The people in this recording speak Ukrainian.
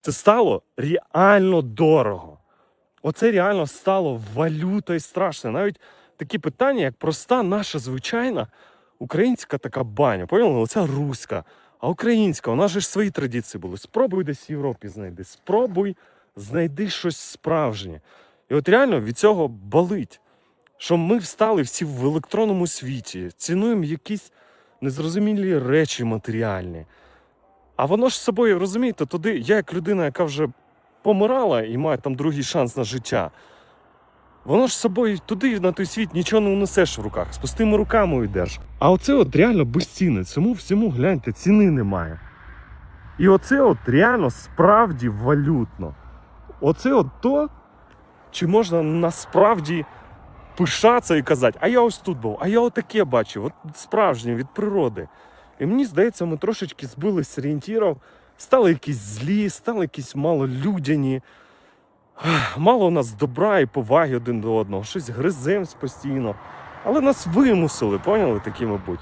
Це стало реально дорого. Оце реально стало валютою страшно. Навіть такі питання, як проста наша звичайна українська така баня. Поняли? Оця руська. А українська, у нас ж свої традиції були. Спробуй десь в Європі знайди. Спробуй знайди щось справжнє. І от реально від цього болить. Що ми встали всі в електронному світі, цінуємо якісь незрозумілі речі матеріальні. А воно ж з собою, розумієте, туди, я як людина, яка вже помирала і має там другий шанс на життя. Воно ж з собою туди, на той світ, нічого не унесеш в руках, з пустими руками йдеш. А оце от реально безцінне. Цьому всьому гляньте, ціни немає. І оце от реально справді валютно. Оце от то, чи можна насправді пишатися і казати, а я ось тут був, а я отаке бачив, от справжнє від природи. І мені здається, ми трошечки збились з орієнтірів, стали якісь злі, стали якісь малолюдяні. Мало у нас добра і поваги один до одного, щось гриземось постійно. Але нас вимусили, поняли, такими будь.